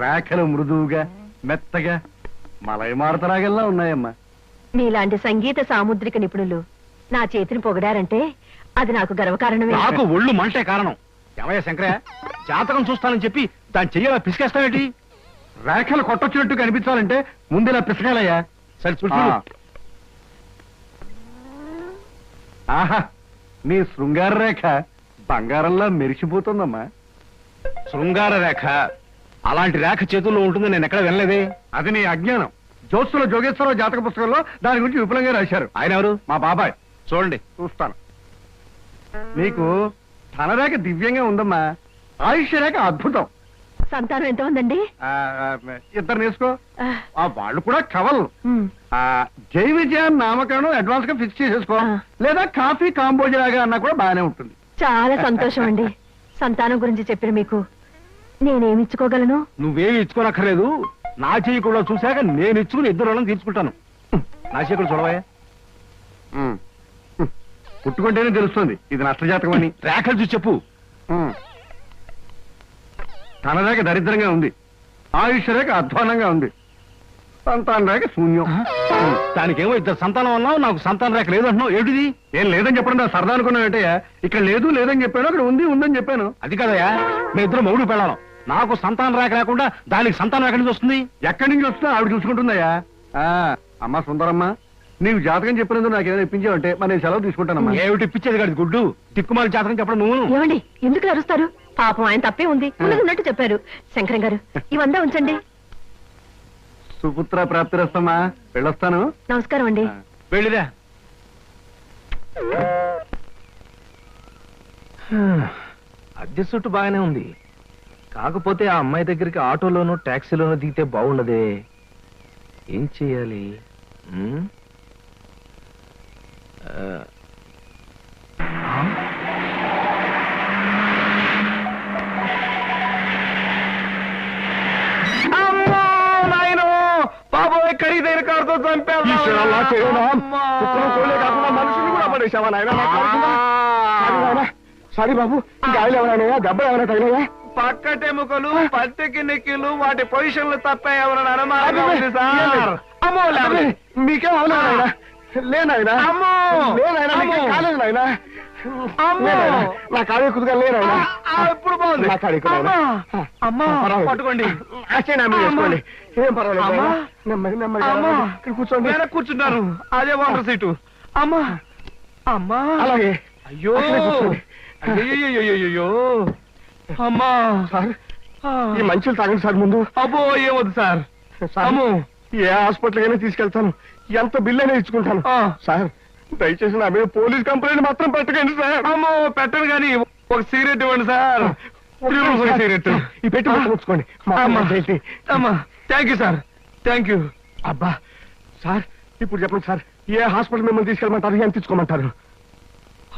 రేఖలు మృదువుగా మెత్తగా మలై మారుతరాగల్లా ఉన్నాయమ్మా. మీలాంటి సంగీత సాముద్రిక నిపుణులు నా చేతిని పొగడారంటే అది నాకు గర్వకారణమే. నాకు ఒళ్ళు మంటే కారణం. ఏమయ్య శంకరయ్య జాతకం చూస్తానని చెప్పి దాని చెయ్యాల పిసికేస్తావేటి? రేఖలు కొట్టొచ్చినట్టు కనిపించాలంటే ముందులా పిసకాలయ్యా. సరే చూడు. ఆహా నీ శృంగార రేఖ బంగారంలా మెరిసిపోతుందమ్మా. శృంగార రేఖ. అలాంటి రేఖ చేతుల్లో ఉంటుందని నేను ఎక్కడ వినలేదే. అది నీ అజ్ఞానం. జోస్తుల జోగేశ్వరరావు జాతక పుస్తకంలో దాని గురించి విపులంగా రాశారు. ఆయన ఎవరు? మా బాబాయ్. చూడండి. చూస్తాను. నీకు ధనరేఖ దివ్యంగా ఉందమ్మా. ఆయుష్య రేఖ అద్భుతం. సంతానం ఎంత ఉందండి? ఇద్దరు ఆ వాళ్ళు కూడా కవల్ జై విజయాన్ నామకరణం అడ్వాన్స్గా ఫిక్స్ చేసేసుకో. లేదా కాఫీ కాంబోజలాగా అన్నా కూడా బాగానే ఉంటుంది. చాలా సంతోషం అండి సంతానం గురించి చెప్పిన మీకు. నేనేమి ఇచ్చుకోగలను? నువ్వేమి ఇచ్చుకోనక్కర్లేదు. నా చెయ్యి కూడా చూశాక నేను ఇచ్చుకుని ఇద్దరు వాళ్ళని తీర్చుకుంటాను. నా చెయ్యి కూడా ఉమ్. పుట్టుకుంటేనే తెలుస్తుంది ఇది నష్టజాతకం అని రేఖలు చూసి చెప్పు. ఉమ్. ధనరేఖ దరిద్రంగా ఉంది. ఆయుష్ రేఖ అధ్వానంగా ఉంది. సంతాన రేఖ శూన్యం. దానికేమో ఇద్దరు సంతానం అన్నావు నాకు సంతాన రేఖ లేదు అంటున్నావు. ఏమిటిది? ఏం లేదని చెప్పడం సరదా అనుకున్నావు ఏంటయ్యా? ఇక్కడ లేదు లేదని చెప్పాను అక్కడ ఉంది ఉందని చెప్పాను. అది కదయ్యా. మీ ఇద్దరు మౌడు పెళ్ళాం నాకు సంతాన రేఖ లేకుండా దానికి సంతానం ఎక్కడి నుంచి వస్తుంది? ఎక్కడి నుంచి వస్తున్నా ఆవిడ చూసుకుంటుందయ్యా. ఆ, అమ్మా సుందరమ్మ నీవు జాతకం చెప్పినందుకు నాకు ఏదైనా ఇప్పించావంటే మరి నేను సెలవు తీసుకుంటానమ్మా. ఏమిటి పిచ్చేది కాదు గుడ్డు? తిక్కుమాలి జాతకం చెప్పడం నువ్వు ఏమండి ఎందుకు అరుస్తారు? పాపం ఆయన తప్పే ఉంది. ఉన్నది ఉన్నట్టు చెప్పారు. శంకరం గారు ఇవంతా ఉంచండి. సుపుత్ర ప్రాప్తిరస్తమ్మా వెళ్ళొస్తాను. నమస్కారం అండి. వెళ్ళిరా. అద్దె చుట్టు బాగానే ఉంది. కాకపోతే ఆ అమ్మాయి దగ్గరికి ఆటోలోనూ ట్యాక్సీలోనూ దిగితే బాగున్నదే ఏం చేయాలి! బాబోయ్, ఖరీదైన కారుతో కూడా నాయనా? సారీ బాబు. గాయలు ఎవరైనా దెబ్బలు ఏమైనా తగిలాయా? పక్కటెముకలు పత్తికి నెక్కిలు వాటి పొజిషన్లు తప్ప ఎవరైనా ఉంది ఏం సార్. అమ్మో. మీకేం నాయనా? లేనాయనా? అమ్మో! లేనాయనా? అమ్మో! నీకేం కాలేదు నాయనా? నా కాడే కుదుగా లేనాయనా? బాగుంది? నా కాడే అమ్మా! అమ్మా, పట్టుకోండి. మీరు! వేసుకోండి ఏం పర్వాలేదు. నెమ్మది నెమ్మది! ఇక్కడ కూర్చోండి. కూర్చుంటాను. అదే వాటర్ సీటు. అమ్మా. అమ్మా. అలాగే. అయ్యో. కూర్చోండి. అయ్యో అమ్మా. సార్. ఈ మంచులు తాగండి సార్ ముందు. అబ్బో ఏమొద్దు సార్. అమ్మో. ఏ హాస్పిటల్ అయినా తీసుకెళ్తాను. ఎంత బిల్ అయినా ఇచ్చుకుంటాను. సార్ దయచేసి నా మీద పోలీస్ కంప్లైంట్ మాత్రం పెట్టకండి సార్. అమ్మో పెట్టను కానీ ఒక సిగరెట్ ఇవ్వండి సార్. సిగరెట్. ఈ పెట్టి ఉంచుకోండి? అమ్మా. Thank you sir thank you అబ్బా సార్ ఇప్పుడు చెప్పండి సార్ ఏ హాస్పిటల్ మిమ్మల్ని తీసుకెళ్ళమంటారు? ఎంత తీసుకోమంటారు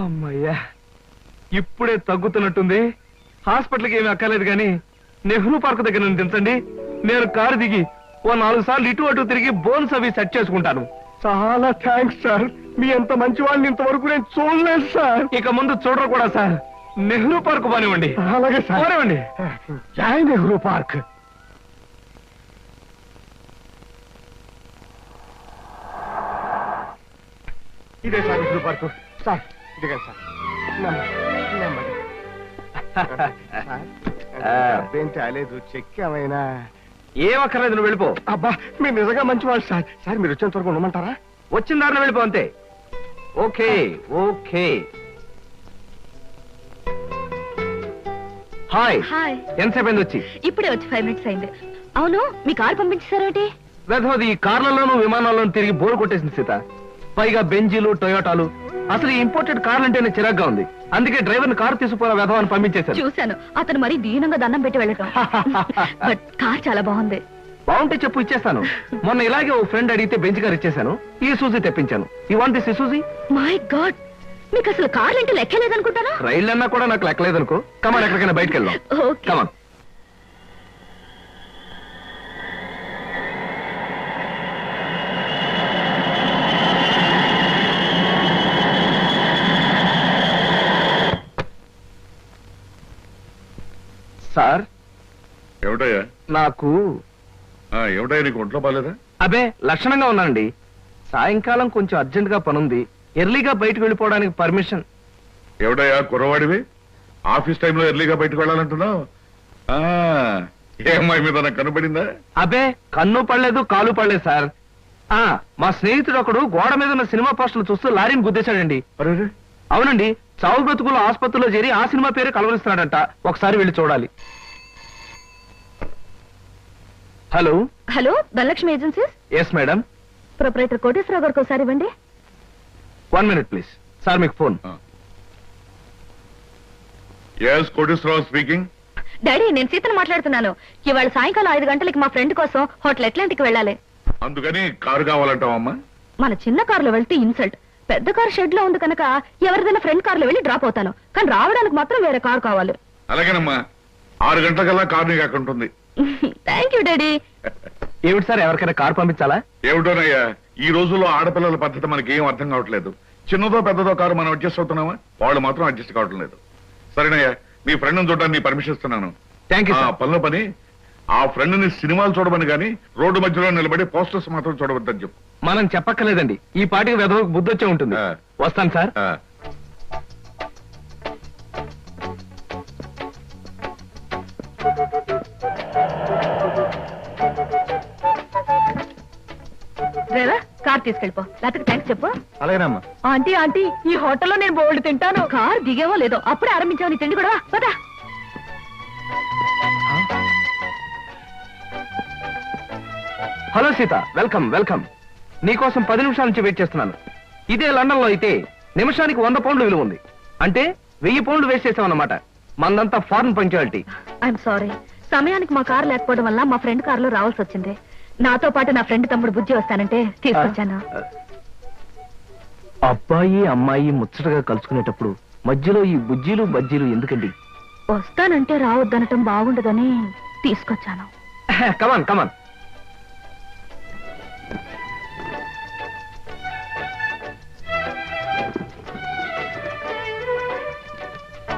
అమ్మయ్యా ఇప్పుడే తగ్గుతున్నట్టుంది. హాస్పిటల్కి ఏమీ అక్కర్లేదు కానీ నెహ్రూ పార్క్ దగ్గర నుండి దించండి. నేను కారు దిగి ఓ నాలుగు సార్లు ఇటు అటు తిరిగి బోన్స్ అవి సెట్ చేసుకుంటాను. చాలా థ్యాంక్స్ సార్. మీ ఎంత మంచి వాళ్ళని ఇంతవరకు నేను చూడలేదు సార్. ఇక ముందు చూడరు కూడా సార్. నెహ్రూ పార్క్ బానివ్వండి అలాగే సార్. పోనివ్వండి. జై నెహ్రూ పార్క్. ఇదే సార్ నెహ్రూ పార్క్. సార్ ఇదిగా సార్. సార్, ఏం తేలేదు చెక్ ఏమైనా? ఏం అక్కర్లేదు నువ్వు వెళ్ళిపో. అబ్బా మీరు నిజంగా మంచివాళ్ళు సార్. సార్ మీరు వచ్చేంత వరకు ఉండమంటారా? వచ్చిన దారిలో వెళ్ళిపో అంతే. Okay okay. హాయ్. హాయ్. ఎంతసేపు అయింది వచ్చి? ఇప్పుడే వచ్చి ఫైవ్ మినిట్స్ అయింది. అవును మీ కారు పంపించారేంటి వెధవది ఈ కార్లలోనూ విమానాల్లోనూ తిరిగి బోర్ కొట్టేసింది సీత. పైగా బెంజీలు టొయోటాలు అసలు ఈ ఇంపోర్టెడ్ కార్లు అంటేనే చిరాగ్గా ఉంది. అందుకే డ్రైవర్ కారు తీసుకుపోయిన వెధవని పంపించేశారు. చూశాను. అతను మరి దీనంగా దండం పెట్టి వెళ్ళటం. బట్ కార్ చాలా బాగుంది. బాగుంటే చెప్పు ఇచ్చేస్తాను. మొన్న ఇలాగే ఓ ఫ్రెండ్ అడిగితే బెంచ్ కార్ ఇచ్చేశాను. ఈ సూజీ తెప్పించాను. I want this Suzy my god మీకు అసలు కార్లు అంటే లెక్కలేదనుకుంటారా రైళ్ళు అన్నా కూడా నాకు లెక్కలేదనుకో. కమాన్ ఎక్కడికైనా బయటకు వెళ్దాం. Okay come on sir? ఏమిటయ్యా నాకు ఆ, ఏమిటయ్యా నీకు ఒంట్లో బాలేదా? అబే లక్షణంగా ఉన్నానండి. సాయంకాలం కొంచెం అర్జెంట్గా పనుంది. ఎర్లీగా బయటకు వెళ్ళిపోవడానికి పర్మిషన్. ఏమిటయ్యా కుర్రవాడివి? ఆఫీస్ టైంలో ఎర్లీగా బయటకు వెళ్ళాలంటున్నావు? ఆ, ఏ అమ్మాయి మీద నాకు కనపడిందా అబే కన్ను పడలేదు కాలు పడలేదు సార్. ఆ మా స్నేహితుడు ఒకడు గోడ మీద ఉన్న సినిమా పోస్టర్లు చూస్తూ లారీని గుద్దేశాడండి. అరే అవునండి చావు బ్రతుకులు ఆసుపత్రిలో చేరి ఆ సినిమా పేరు కలవరిస్తున్నాడంట. ఒకసారి వెళ్ళి చూడాలి. Hello? Hello Dhanalakshmi agencies? Yes madam proprietor Koteswararao గారికి ఒకసారి ఇవ్వండి. వన్ మినిట్ ప్లీజ్ సార్ మీకు phone yes Koteswararao speaking daddy నేను సీతను మాట్లాడుతున్నాను. ఇవాళ సాయంకాలం ఐదు గంటలకి మా ఫ్రెండ్ కోసం హోటల్ ఎట్లాంటికి వెళ్ళాలి. అందుకని కారు కావాలంటావమ్మా. మన చిన్న కారులో వెళ్తే ఇన్సల్ట్. పెద్ద కార్ షెడ్లో ఉంది కనుక ఎవరిదైనా ఫ్రెండ్ కారులో వెళ్ళి డ్రాప్ అవుతాను. కానీ రావడానికి మాత్రం వేరే కారు కావాలి. అలాగేనమ్మా. ఆరు గంటలకల్లా కారు నీకు అక్కడ ఉంటుంది. థ్యాంక్ యూ డాడీ ఏమిటి సార్ ఎవరికైనా కార్ పంపించాలా? ఏమిటోనయ్యా ఈ రోజుల్లో ఆడపిల్లల పద్ధతి మనకి ఏం అర్థం కావట్లేదు. చిన్నదో పెద్దదో కారు మనం అడ్జస్ట్ అవుతున్నామా? వాళ్ళు మాత్రం అడ్జస్ట్ కావటం లేదు. సరేనయ్యా నీ ఫ్రెండ్ చూడడానికి పర్మిషన్ ఇస్తున్నాను. థ్యాంక్ యూ ఆ పనిలో పని ఆ ఫ్రెండ్ని సినిమాలు చూడమని గాని రోడ్డు మధ్యలో నిలబడి పోస్టర్స్ మాత్రం చూడవద్దని చెప్పు. మనం చెప్పక్కర్లేదండి. ఈ పాటికి వెదవకు బుద్ధి వచ్చే ఉంటుంది. ఆ. వస్తాను సార్. ఆ, కార్ తీసుకెళ్ళిపో. లేకపోతే థ్యాంక్స్ చెప్పు. అలాగేనమ్మా. ఆంటీ ఆంటీ ఈ హోటల్లో నేను బోల్డ్ తింటాను. కార్ దిగేవో లేదో అప్పుడే ఆరంభించావు నీ తిండి కూడా? పదా. Hello Sita welcome welcome. నీకోసం పది నిమిషాల నుంచి వెయిట్ చేస్తున్నాను. ఇదే లండన్లో అయితే నిమిషానికి వంద పౌండ్లు విలువ ఉంది. అంటే వెయ్యి పౌండ్లు వేస్ట్ చేసామన్నమాట. మందంతా ఫారెన్ పంక్చువాలిటీ ఐఎమ్ సారీ సమయానికి మా కార్ లేకపోవడం వల్ల మా ఫ్రెండ్ కారులో రావాల్సి వచ్చింది. నాతో పాటు నా ఫ్రెండ్ తమ్ముడు బుజ్జి వస్తానంటే తీసుకొచ్చాను. అబ్బాయి అమ్మాయి ముచ్చటగా కలుసుకునేటప్పుడు మధ్యలో ఈ బుజ్జీలు బజ్జీలు ఎందుకండి? వస్తానంటే రావద్దనటం బాగుండదని తీసుకొచ్చాను. కమాన్ కమాన్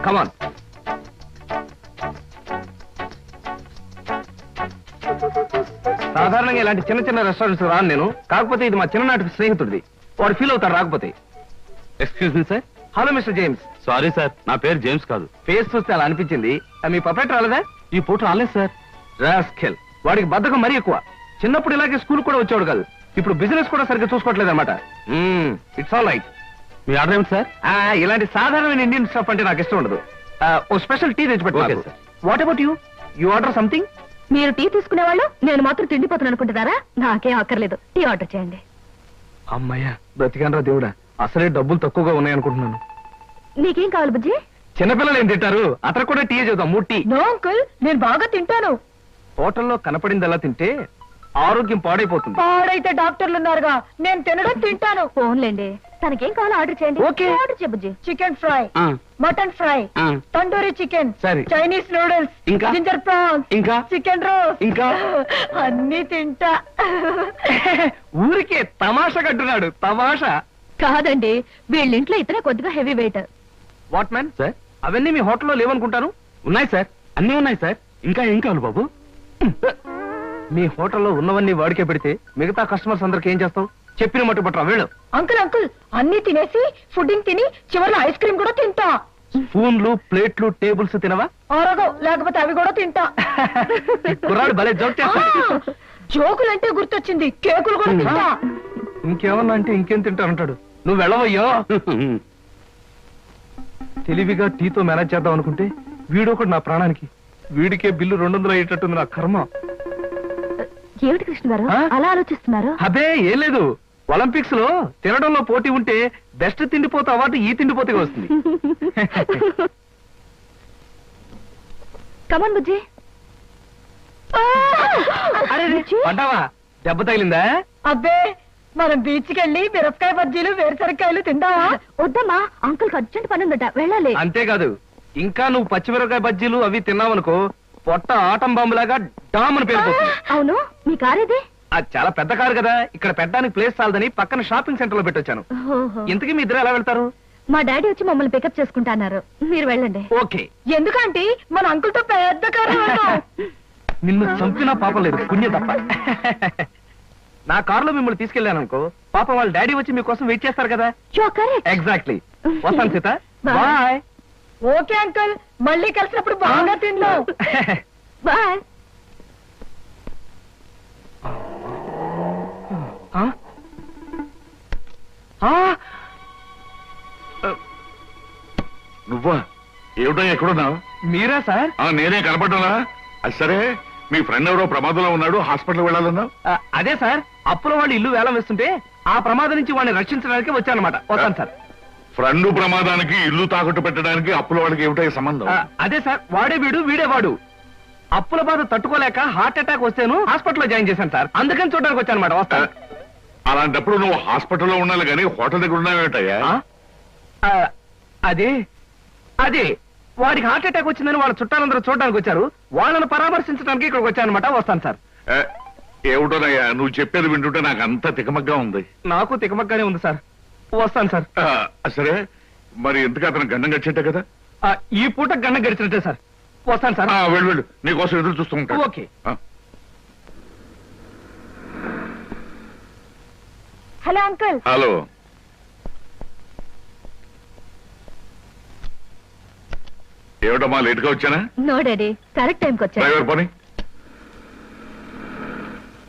కమాన్ సాధారణంగా ఇలాంటి చిన్న చిన్న రెస్టారెంట్స్ రాను నేను. కాకపోతే ఇది మా చిన్ననాటి స్నేహితుడిది. వాడు ఫీల్ అవుతారు రాకపోతే. Excuse me sir hello mister James sorry sir నా పేరు జేమ్స్ కాదు. ఫేస్ చూస్తే అలా అనిపించింది. మీ పర్ఫెక్ట్ రాలేదా? ఈ పూట రాలేదు సార్ రాస్కెల్ వాడికి బద్ధకం మరీ ఎక్కువ. చిన్నప్పుడు ఇలాగే స్కూల్ కూడా వచ్చేవాడు కాదు. ఇప్పుడు బిజినెస్ కూడా సరిగ్గా చూసుకోవట్లేదు అనమాట ఇట్స్ ఆల్ రైట్ మీ ఆర్డర్ ఏమిటి సార్? ఇలాంటి సాధారణమైన ఇండియన్ స్టఫ్ అంటే నాకు ఇష్టం ఉండదు. ఆ, ఓ స్పెషల్ టీ తెచ్చి Okay, పెట్టు sir. What about you you order something మీరు టీ తీసుకునేవాళ్ళు నేను మాత్రం తిండిపోతాను అనుకుంటున్నారా? నాకేం అక్కర్లేదు. టీ ఆర్డర్ చేయండి. అమ్మయ్యా బ్రతికానరా దేవుడా. అసలే డబ్బులు తక్కువగా ఉన్నాయనుకుంటున్నాను. నీకేం కావాలి బుజ్జి? చిన్నపిల్లలు ఏం తింటారు? అతను కూడా టీ చేద్దాం మూడు టీ. నో అంకుల్ నేను బాగా తింటాను. హోటల్లో కనపడిందలా తింటే ఆరోగ్యం పాడైపోతుంది. పాడైతే డాక్టర్లు ఉన్నారుగా నేను తినడం తింటాను. ఫోన్లేండి. తనకేం కావాలో ఆర్డర్ చేయండి. Okay. Order Bujji chicken fry. Mutton fry. ఆ. తందూరి చికెన్. సరే. Chinese noodles. ఇంకా? Ginger prawns. ఇంకా? చికెన్ రోస్ ఇంకా? అన్ని తింటా. ఊరికే తమాషా కట్టున్నాడు. తమాషా. కాదండి వీళ్ళింట్లో ఇతనే కొద్దిగా heavy weight. What man? Sir అవన్నీ మీ హోటల్లో లేవనుకుంటాను? ఉన్నాయి సార్. అన్నీ ఉన్నాయి సార్. ఇంకా ఏం కావాలి బాబు? మీ హోటల్లో ఉన్నవన్నీ వాడికే పెడితే మిగతా కస్టమర్స్ అందరికి ఏం చేస్తావు? చెప్పిన మట్టు పట్టరా వెళ్ళు. అంకుల్ అంకుల్ అన్ని తినేసి ఫుడ్డింగ్ తిని చివరిలో ఐస్ క్రీమ్ కూడా తింటా. స్పూన్లు ప్లేట్లు టేబుల్స్ తినవా? ఆరోగో లేకపోతే అవి కూడా తింటా. కుర్రాడు భలే జోక్ చేస్తాడు. జోకులంటే గుర్తొచ్చింది కేకులు కూడా తింటా. ఇంకేమన్నా అంటే ఇంకేం తింటానంటాడు నువ్వు వెళ్ళవయ్యో. తెలివిగా టీతో మేనేజ్ చేద్దాం అనుకుంటే వీడు ఒకడు నా ప్రాణానికి. వీడికే బిల్లు రెండు వందలు అయ్యేటట్టుంది నా కర్మ. ఏమిటి కృష్ణ గారు ఆ? అలా ఆలోచిస్తున్నారు? అదే ఏం లేదు. ఒలింపిక్స్లో తినడంలో పోటీ ఉంటే బెస్ట్ తిండిపోతే అవార్డు ఈ తిండిపోతే వస్తుంది. Come on Bujji. అరే పడ్డావా దెబ్బ తగిలిందా? అబ్బే మనం బీచ్కి వెళ్ళి మిరపకాయ బజ్జీలు వేరుసరికాయలు తిందామా? వద్దమ్మా అంకుల్ అర్జెంట్ పని ఉందట వెళ్ళాలి. అంతేకాదు ఇంకా నువ్వు పచ్చిమిరపకాయ బజ్జీలు అవి తిన్నావనుకో పొట్ట ఆటం బాంబులాగా డామ్ అని పేరుపోతుంది అవును. మీ కారేది అది చాలా పెద్ద కారు కదా. ఇక్కడ పెట్టడానికి ప్లేస్ చాలదని పక్కన షాపింగ్ సెంటర్లో పెట్టొచ్చాను ఇంతకీ మీ ఇద్దరు ఎలా వెళ్తారు? మా డాడీ వచ్చి మమ్మల్ని పికప్ చేసుకుంటా అన్నారు. మీరు వెళ్ళండి. ఓకే. ఎందుకంటే మన అంకుల్తో పెద్ద కారు నిన్ను చంపినా పాపం లేదు. పుణ్యం తప్ప. నా కారులో మిమ్మల్ని తీసుకెళ్ళాను అనుకో పాపం వాళ్ళ డాడీ వచ్చి మీకోసం వెయిట్ చేస్తారు కదా. కరెక్ట్. ఎగ్జాక్ట్లీ వస్తాను సీత. బాయ్. Okay uncle. మళ్ళీ కలిసినప్పుడు బాగా తిందాం. బాయ్. నువ్వా? ఏమిటో ఎక్కడున్నావు? మీరా సార్? ఆ, నేనే కనపడ్డానా? అది సరే మీ ఫ్రెండ్ ఎవరో ప్రమాదంలో ఉన్నాడు హాస్పిటల్ వెళ్ళాలన్నావు? అదే సార్. అప్పుల వాళ్ళు ఇల్లు వేలం వేస్తుంటే ఆ ప్రమాదం నుంచి వాడిని రక్షించడానికి వచ్చానమాట. వస్తాను సార్. ఫ్రెండ్ ప్రమాదానికి ఇల్లు తాకట్టు పెట్టడానికి అప్పుల వాడికి ఏమిటో సంబంధం? అదే సార్ వాడే వీడు వీడే వాడు. అప్పుల బాధ తట్టుకోలేక హార్ట్ అటాక్ వస్తేను హాస్పిటల్లో జాయిన్ చేశాను సార్. అందుకని చూడడానికి వచ్చాను అనమాట ఆ, వస్తాను అలాంటప్పుడు నువ్వు హాస్పిటల్లో ఉండాలి కానీ హోటల్ దగ్గర ఉన్నావేటయ్యా అదే అదే. వాడికి హార్ట్ అటాక్ వచ్చిందని వాళ్ళ చుట్టాలందరూ చూడడానికి వచ్చారు. వాళ్ళని పరామర్శించడానికి ఇక్కడికి వచ్చానమాట వస్తాను సార్. ఏమిటోనయ్యా నువ్వు చెప్పేది వింటుంటే నాకు అంత తికమగ్గా ఉంది. నాకు తికమక్కనే ఉంది సార్. వస్తాను సార్. ఆ, సరే మరి ఎందుకు అతను గండం గచ్చేట కదా? ఆ, ఈ పూట గంట గడిచినట్టే సార్. వస్తాను సార్. ఆ, వెళ్ళు వెళ్ళు. నీకోసం ఎదురు చూస్తూ ఉంటాను. ఓకే. Hello uncle. హలో. ఏమిటమ్మా లేట్గా వచ్చానా? నో డాడీ కరెక్ట్ టైంకి వచ్చాను. డ్రైవర్ పని.